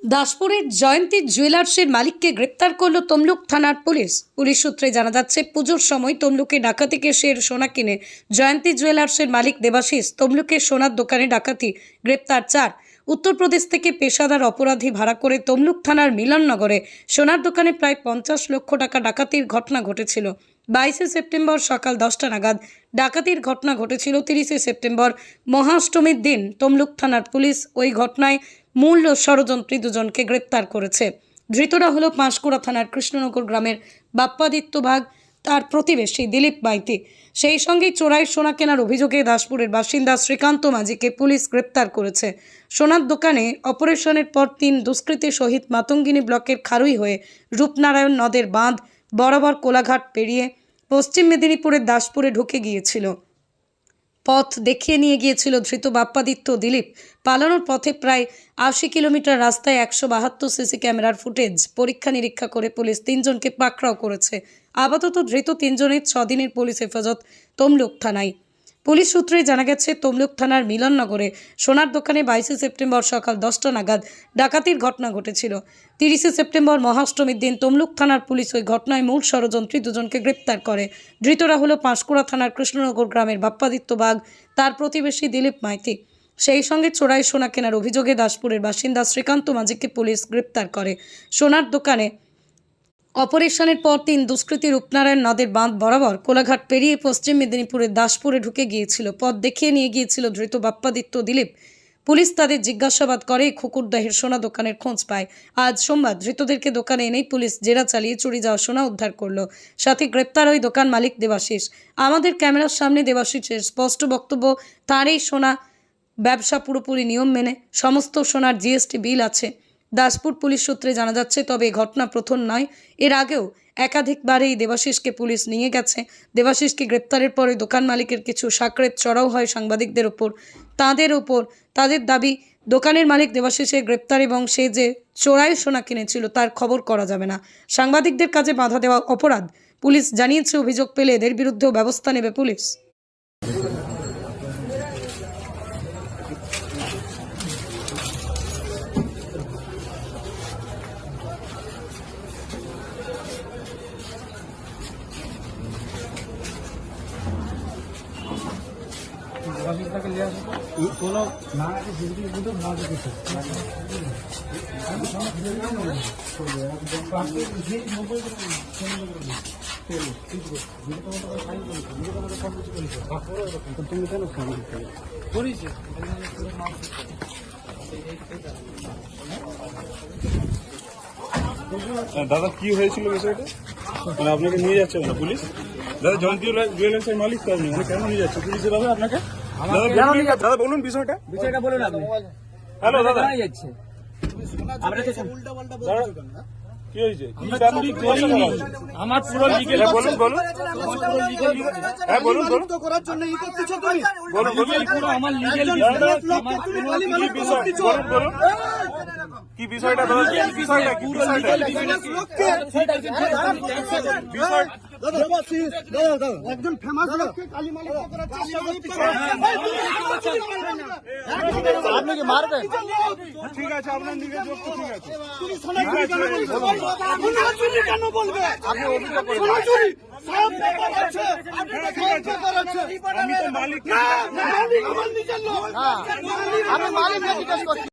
দাসপুরের জয়ন্তী জুয়েলার্সের মালিককে গ্রেপ্তার করল তমলুক থানার পুলিশ। পুলিশ সূত্রে জানা যাচ্ছে, পুজোর সময় তমলুকে ডাকাতি কেসের সোনা কিনে জয়ন্তী জুয়েলার্সের মালিক দেবাশিস তমলুকের সোনার দোকানে ডাকাতি, গ্রেপ্তার চার। উত্তরপ্রদেশ থেকে পেশাদার অপরাধী ভাড়া করে তমলুক থানার মিলননগরে সোনার দোকানে প্রায় পঞ্চাশ লক্ষ টাকা ডাকাতির ঘটনা ঘটেছিল। বাইশে সেপ্টেম্বর সকাল দশটা নাগাদ ডাকাতির ঘটনা ঘটেছিল তিরিশে সেপ্টেম্বর মহাষ্টমীর দিন। তমলুক থানার পুলিশ ওই ঘটনায় মূল ষড়যন্ত্রী দুজনকে গ্রেপ্তার করেছে। ধৃতরা হলো পাঁশকুড়া থানার কৃষ্ণনগর গ্রামের বাপ্পাদিত্য ভাগ তার প্রতিবেশী দিলীপ মাইতি। সেই সঙ্গে চোরাই সোনা কেনার অভিযোগে দাসপুরের বাসিন্দা শ্রীকান্ত মাঝিকে পুলিশ গ্রেপ্তার করেছে। সোনার দোকানে অপারেশনের পর তিন দুষ্কৃতী সহিত মাতঙ্গিনী ব্লকের খারুই হয়ে রূপনারায়ণ নদের বাঁধ বরাবর কোলাঘাট পেরিয়ে পশ্চিম মেদিনীপুরের দাসপুরে ঢুকে গিয়েছিল। পথ দেখিয়ে নিয়ে গিয়েছিল ধৃত বাপ্পাদিত্য দিলীপ। পালানোর পথে প্রায় আশি কিলোমিটার রাস্তায় একশো বাহাত্তর সিসি ক্যামেরার ফুটেজ। পরীক্ষা নিরীক্ষা করে পুলিশ তিনজনকে পাকড়াও করেছে। আপাতত ধৃত তিনজনের ছদিনের পুলিশ হেফাজত তমলুক থানায়। পুলিশ সূত্রে জানা গেছে, তমলুক থানার মিলননগরে সোনার দোকানে বাইশে সেপ্টেম্বর সকাল দশটা নাগাদ ডাকাতির ঘটনা ঘটেছিল। তিরিশে সেপ্টেম্বর মহাষ্টমীর দিন তমলুক থানার পুলিশ ওই ঘটনায় মূল ষড়যন্ত্রী দুজনকে গ্রেপ্তার করে। ধৃতরা হলো পাঁশকুড়া থানার কৃষ্ণনগর গ্রামের বাপ্পাদিত্য বাগ, তার প্রতিবেশী দিলীপ মাইতি। সেই সঙ্গে চোরাই সোনা কেনার অভিযোগে দাসপুরের বাসিন্দা শ্রীকান্ত মাঝিকে পুলিশ গ্রেপ্তার করে। সোনার দোকানে অপারেশনের পর তিন দুষ্কৃতী রূপনারায়ণ নদের বাঁধ বরাবর কোলাঘাট পেরিয়ে পশ্চিম মেদিনীপুরের দাসপুরে ঢুকে গিয়েছিল। পথ দেখিয়ে নিয়ে গিয়েছিল ধৃত বাপ্পাদিত্য দিলীপ। পুলিশ তাদের জিজ্ঞাসাবাদ করে খুকুরদাহের সোনা দোকানের খোঁজ পায়। আজ সোমবার ধৃতদেরকে দোকানে এনেই পুলিশ জেরা চালিয়ে চুরি যাওয়া সোনা উদ্ধার করল। সাথে গ্রেপ্তার ওই দোকান মালিক দেবাশিস। আমাদের ক্যামেরার সামনে দেবাশিসের স্পষ্ট বক্তব্য, তার এই সোনা ব্যবসা পুরোপুরি নিয়ম মেনে, সমস্ত সোনার জিএসটি বিল আছে। দাসপুর পুলিশ সূত্রে জানা যাচ্ছে, তবে ঘটনা প্রথম নয়। এর আগেও একাধিকবার এই দেবাশিসকে পুলিশ নিয়ে গেছে। দেবাশিসকে গ্রেপ্তারের পরে দোকান মালিকের কিছু সাকরেত চড়াও হয় সাংবাদিকদের ওপর। তাদের ওপর, তাদের দাবি, দোকানের মালিক দেবাশিসের গ্রেপ্তার এবং সে যে চোরাই সোনা কিনেছিল তার খবর করা যাবে না। সাংবাদিকদের কাজে বাধা দেওয়া অপরাধ, পুলিশ জানিয়েছে অভিযোগ পেলে এদের বিরুদ্ধেও ব্যবস্থা নেবে পুলিশ। তুমি দাদা, কি হয়েছিল বিষয়টা? মানে আপনাকে নিয়ে যাচ্ছে পুলিশ? দাদা জয়ন্তী জুয়েলার্সের মালিক তো আপনি মানে কেন নিয়ে যাচ্ছে? পুলিশের দাদা আপনাকে? দাদা বলুন, দাদা বলুন বিষয়টা। বিষয়টা বলুন আপনি। হ্যালো দাদা যাচ্ছে। আমরা তো দাদা, কি আমার পুরো লিগেল হ্যাঁ বলুন বলুন। হ্যাঁ বলুন বলুন। করার জন্য ই করতেছো তুমি বলুন বলুন পুরো আমার লিগেল কি মালি বিষয় বলুন বলুন। কি বিষয়টা দাদা কি বিষয়টা? কি বিষয়টা? একজন ফেমাস লোককে গালি মালি করার চেষ্টা করতেছো আপনি কি মারবেন ঠিক আছে আপনার নিজের যোগ ঠিক আছে তুমি সোনাচুরি কেন বলবে সোনাচুরি কেন বলবে আপনি অভিযোগ করেন সোনাচুরি সব পেপার আছে সব পেপার আছে আমি তো মালিক না, মালিক আমার নিজের লোক আমি মালিককে জিজ্ঞেস করছি